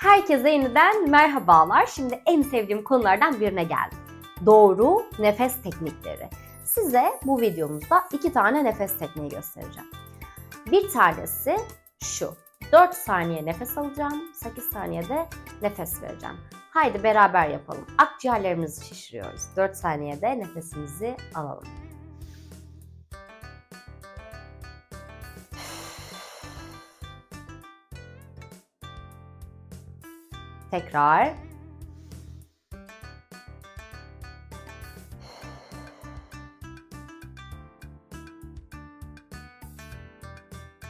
Herkese yeniden merhabalar. Şimdi en sevdiğim konulardan birine geldim. Doğru nefes teknikleri. Size bu videomuzda iki tane nefes tekniği göstereceğim. Bir tanesi şu. 4 saniye nefes alacağım, 8 saniyede nefes vereceğim. Haydi beraber yapalım. Akciğerlerimizi şişiriyoruz. 4 saniyede nefesimizi alalım. Tekrar.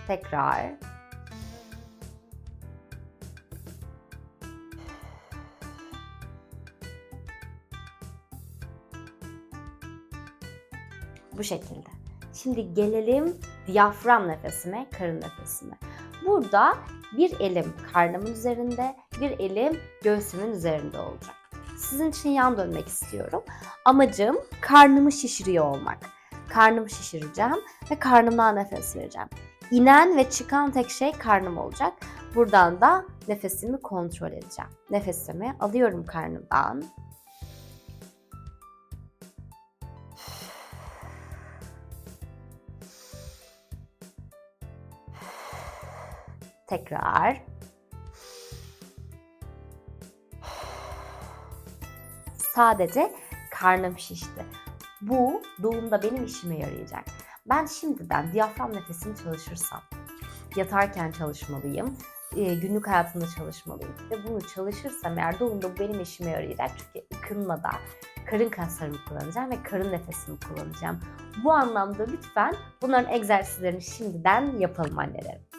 Tekrar. Bu şekilde. Şimdi gelelim diyafram nefesime, karın nefesime. Burada bir elim karnımın üzerinde, bir elim göğsümün üzerinde olacak. Sizin için yan dönmek istiyorum. Amacım karnımı şişiriyor olmak. Karnımı şişireceğim ve karnımdan nefes vereceğim. İnen ve çıkan tek şey karnım olacak. Buradan da nefesimi kontrol edeceğim. Nefesimi alıyorum karnımdan. Tekrar. Sadece karnım şişti. Bu doğumda benim işime yarayacak. Ben şimdiden diyafram nefesini çalışırsam, yatarken çalışmalıyım, e, günlük hayatımda çalışmalıyım. Ve bunu çalışırsam eğer doğumda bu benim işime yarayacak. Çünkü ıkınmada karın kaslarımı kullanacağım ve karın nefesimi kullanacağım. Bu anlamda lütfen bunların egzersizlerini şimdiden yapalım annelerim.